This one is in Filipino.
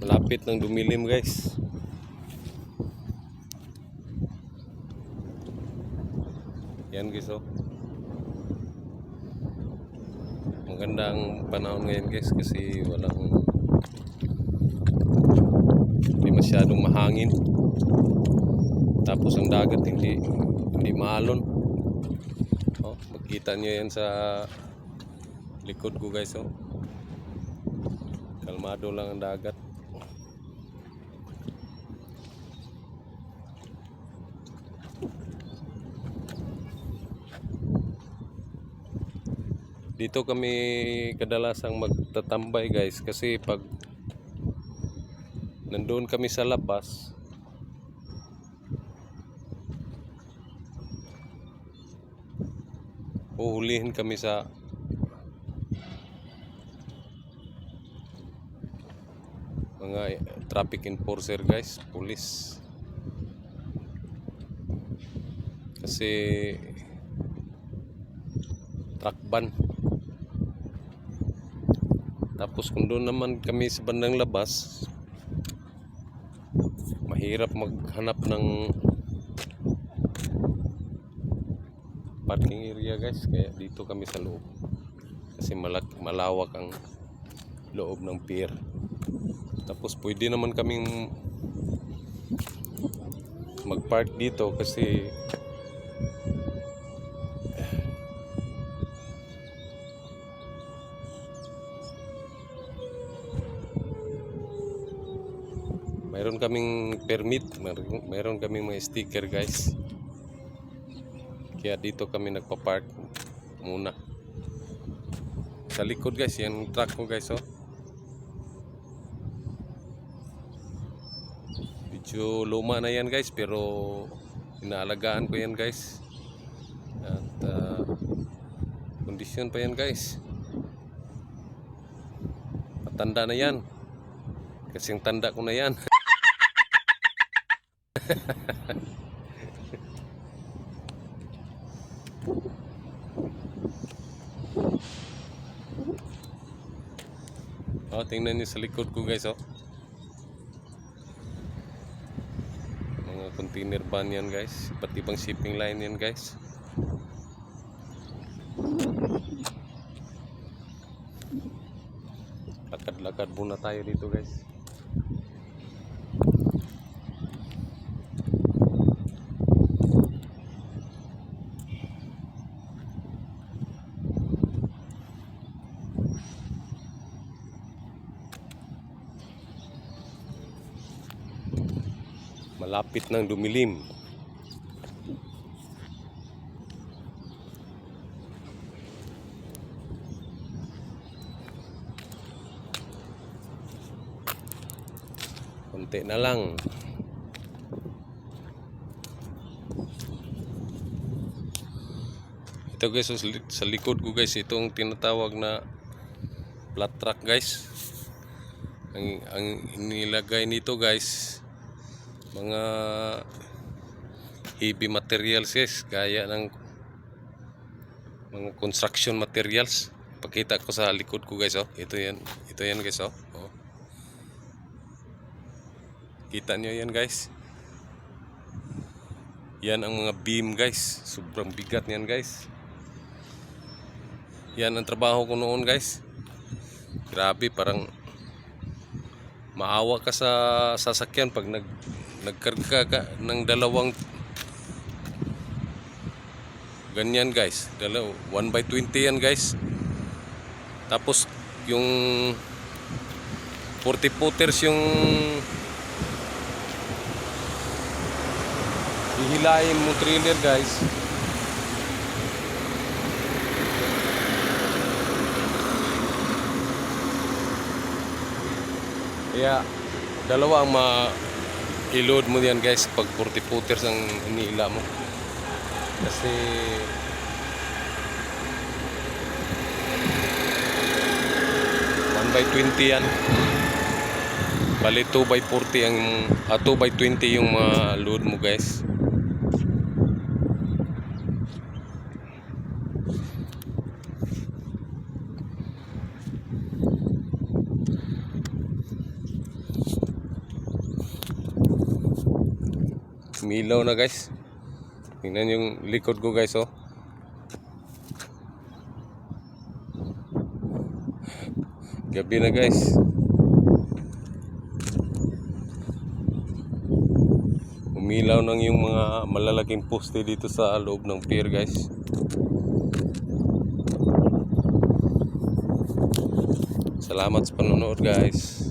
Malapit ng dumilim guys. Yan guys oh. Magandang panahon ngayon guys kasi walang hindi masyadong mahangin. Tapos ang dagat hindi hindi maalon. Oh, makita nyo yan sa likod ko guys oh. Kalmado lang ang dagat. Dito kami kadalasang magtatambay guys kasi pag nandoon kami sa labas uhulihin kami sa mga traffic enforcer guys, police. Kasi truck ban. Tapos kung doon naman kami sa bandang labas, mahirap maghanap ng parking area guys. Kaya dito kami sa loob. Kasi malawak ang loob ng pier. Tapos pwede naman kaming mag-park dito kasi mayroon kaming permit, mayroon kaming mga sticker guys. Kaya dito kami nagpa-park muna. Sa likod guys, yan truck ko guys oh. Medyo luma na yan guys pero inaalagaan ko yan guys. At ah, kondisyon pa yan guys. Matanda na yan. Kasing tanda ko na yan. Oh, tingnan niyo sa likod ko guys oh. Mga container van yan guys. Iba't ibang shipping line yan guys. Lakad-lakad muna tayo dito guys. Malapit ng dumilim. Konti na lang. Ito guys, sa li- sa likod ko guys, itong tinatawag na flat truck guys. Ang, ang nilagay nito guys, mga heavy materials guys. Gaya ng mga construction materials. Pakita ko sa likod ko guys oh. Ito yan. Ito yan guys oh, oh. kita nyo yan guys. Yan ang mga beam guys. Sobrang bigat niyan guys. Yan ang trabaho ko noon guys. Grabe parang maawa ka sa sasakyan pag nag nagkarga ka ng dalawang ganyan guys. Dalaw 1 by 20 yan guys. Tapos yung 40 footers yung hihilahin mo trailer guys. Kaya dalawa ang ma i-load mo yan guys pag 40 footers ang iniila mo. Kasi by 20 yan. Bali 2 by 40 ang ah, 2 by 20 yung mga load mo guys Milaw na guys. Tingnan yung likod ko guys oh. Gabi na guys. Umilaw nang yung mga malalaking poste dito sa loob ng pier guys. Salamat sa panonood guys.